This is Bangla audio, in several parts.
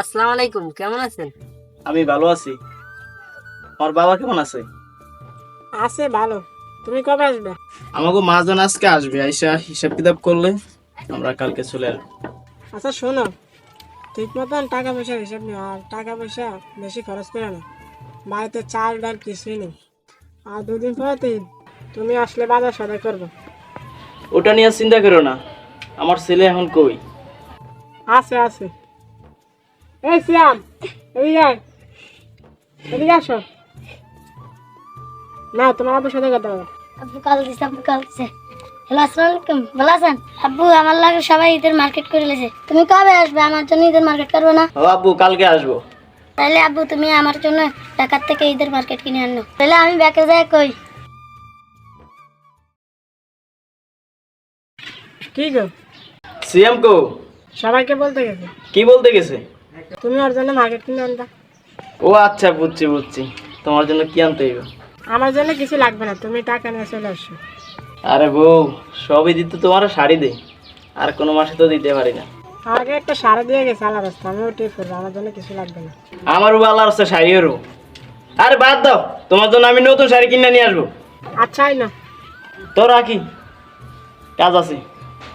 আসসালামু আলাইকুম কেমন আছেন? আমি ভালো আছি। আমার বাবা কেমন আছে? আছে ভালো। তুমি কবে আসবে? আমাকে মাজন আজকে আসবে আইসা হিসাব কিতাব করলে আমরা কালকে চলে আসব। আচ্ছা শোনো। ঠিক মতন টাকা পয়সা হিসাব নিও আর টাকা পয়সা বেশি খরচ করে না। বাড়িতে চাল ডাল কিছুই নেই। আর দুদিন পরে তো ঈদ। তুমি আসলে বাজার সদাই করব। ওটা নিয়ে চিন্তা করো না। আমার ছেলে এখন কই? আছে আছে। এই শ্যাম এদিকে আয়। এদিকে আসো। না তোমার আব্বুর সাথে কথা বলো। আব্বু কল দিছে আব্বু কল দিছে। হ্যালো আসসালামু আলাইকুম ভালো আছেন? আব্বু আমার লাগে সবাই ঈদের মার্কেট করে লেছে তুমি কবে আসবে? আমার জন্য ঈদের মার্কেট করবে না? ও আব্বু কালকে আসব। তাহলে আব্বু তুমি আমার জন্য ঢাকার থেকে ঈদের মার্কেট কিনে আনো। তাহলে আমি ব্যাকে যাই কই? কি গো? সিএম কো? সবাইকে বলতে গেছে। কি বলতে গেছে? তুমি ওর জন্য মার্কেট কিনে আনবা। ও আচ্ছা বুঝছি বুঝছি। তোমার জন্য কি আনতে হইব? আমার জন্য কিছু লাগবে না তুমি টাকা নিয়ে চলে আসো। আরে বউ সবই দিতে তোমার শাড়ি দে আর কোনো মাসে তো দিতে পারি না। আগে একটা শাড়ি দিয়ে গেছে আল্লাহ রাস্তা আমি ওটাই করব আমার জন্য কিছু লাগবে না। আমার আমারও ভালো আছে শাড়িরও আরে বাদ দাও তোমার জন্য আমি নতুন শাড়ি কিনে নিয়ে আসব। আচ্ছা আই না। তো রাখি কাজ আছে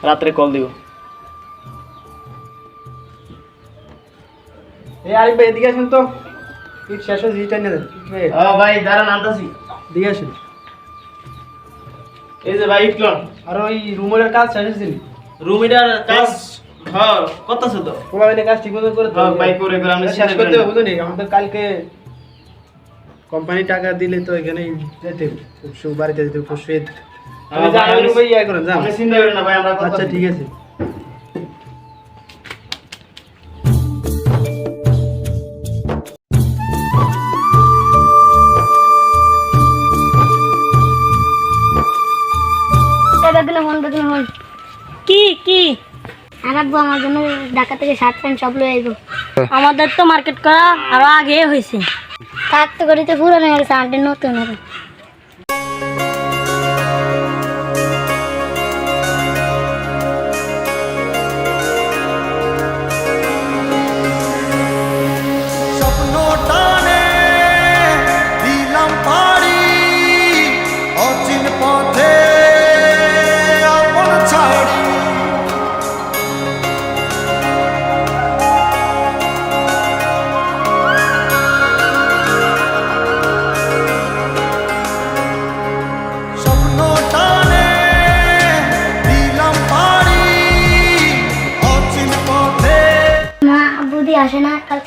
রাত্রে কল দিব। এই আরিফ ভাই এদিকে আসেন তো। ঈদ শেষ হয়েছে ঈদটা নিয়ে ও ভাই দাঁড়ান আনতাছি। এদিকে আসেন। এই যে ভাই ইটলন আর ওই রুমের কাজ শেষ হয়েছে রুমিটার কাজ হ্যাঁ কত আছে তো পোলাবেনের কাজ ঠিক মতো করে হ্যাঁ, ভাই, করে করে, আমরা শেষ করতে হবে বুঝলি? আমাদের কালকে কোম্পানি টাকা দিলে তো এখানে যেতে বাড়িতে যেতে পরশু ঈদ হ্যাঁ, আপনি বেগুনে ফোন বেগুনে ফোন কি কি? আর আব্বু আমার জন্য ঢাকা থেকে শার্ট প্যান্ট সব লয়ে আইবো। আমাদের তো মার্কেট করা আরও আগে হয়েছে। থাকতে করিতে পুরানো হয়ে গেছে আন্টি নতুন হবে।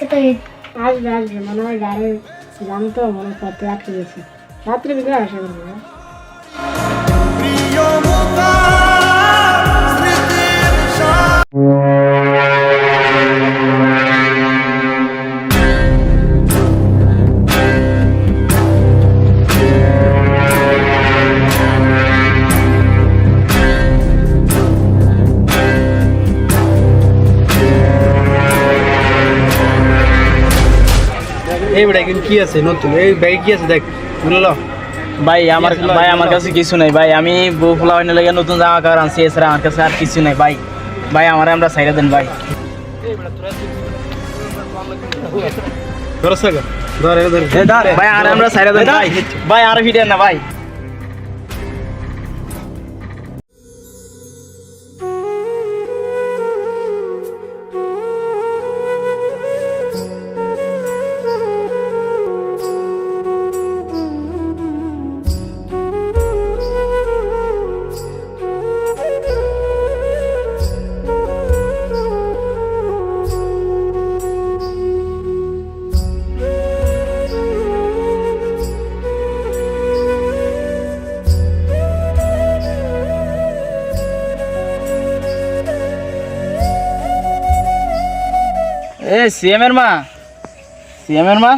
কালকে তো আসবে আসবে। মনে হয় গাড়ি ছিলাম তো মনে হয় পথে গেছি। রাত্রে ভিতরে আসে বলব প্রিয় এই বেটা কিন্তু কি আছে? নতুন? এই ব্যাগে কি আছে? দেখ বুঝলো ভাই আমার ভাই আমার কাছে কিছু নাই। ভাই আমি বউ ফুলা হইনে লেগে নতুন জামা কাপড় আনছি এছাড়া আমার কাছে আর কিছু নাই। ভাই ভাই আমার আমরা সাইডে দেন ভাই। ধর ভাই আর আমরা সাইডে দেন ভাই। ভাই আর ভিডিও না ভাই। এ সিএম এর মা? সিএম এর মা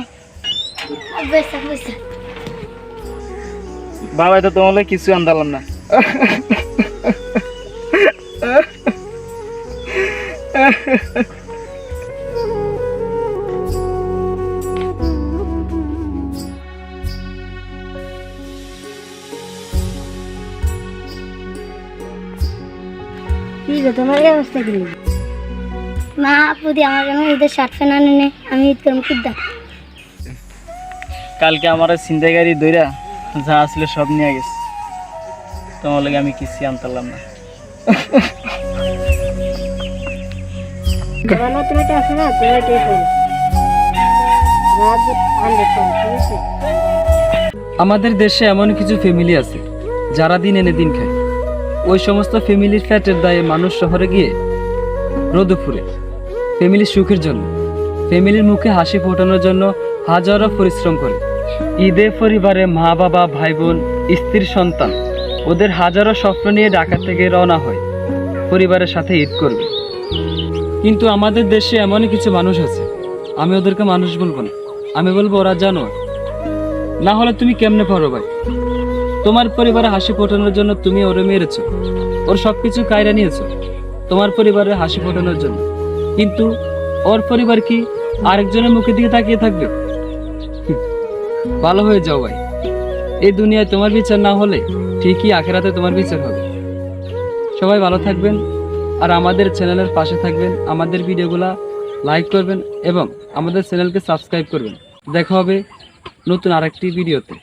বাবা তো তোমার কিছু আনতাম না। কি গো তোমার অবস্থা কি মা প্রতি আমার জন্য ঈদের শার্ট প্যান্ট আনে নে আমি ঈদ কিদ্দা কালকে আমার চিন্তাকারী দইরা যা আসলে সব নিয়ে গেছে। তোমার লাগে আমি কিছু আনতাম না। নতুন একটা আছে না তুমি আমাদের দেশে এমন কিছু ফ্যামিলি আছে যারা দিন এনে দিন খায়। ওই সমস্ত ফ্যামিলির ফ্ল্যাটের দায়ে মানুষ শহরে গিয়ে রোদে ফুরে। ফ্যামিলির সুখের জন্য। ফ্যামিলির মুখে হাসি ফোটানোর জন্য হাজারো পরিশ্রম করে। ঈদে পরিবারে মা বাবা ভাই বোন স্ত্রীর সন্তান, ওদের হাজারো স্বপ্ন নিয়ে ঢাকা থেকে রওনা হয় পরিবারের সাথে ঈদ করবে। কিন্তু আমাদের দেশে এমনই কিছু মানুষ আছে। আমি ওদেরকে মানুষ বলব না। আমি বলব ওরা জানো। না হলে তুমি কেমনে পারো ভাই? তোমার পরিবারে হাসি ফোটানোর জন্য তুমি ওরে মেরেছো। ওর সবকিছু কায়রা নিয়েছো। তোমার পরিবারে হাসি ফোটানোর জন্য। কিন্তু ওর পরিবার কি আরেকজনের মুখের দিকে তাকিয়ে থাকবে? ভালো হয়ে যাও ভাই। এই দুনিয়ায় তোমার বিচার না হলে ঠিকই আখেরাতে তোমার বিচার হবে। সবাই ভালো থাকবেন আর আমাদের চ্যানেলের পাশে থাকবেন, আমাদের ভিডিওগুলা লাইক করবেন এবং আমাদের চ্যানেলকে সাবস্ক্রাইব করবেন। দেখা হবে নতুন আরেকটি ভিডিওতে।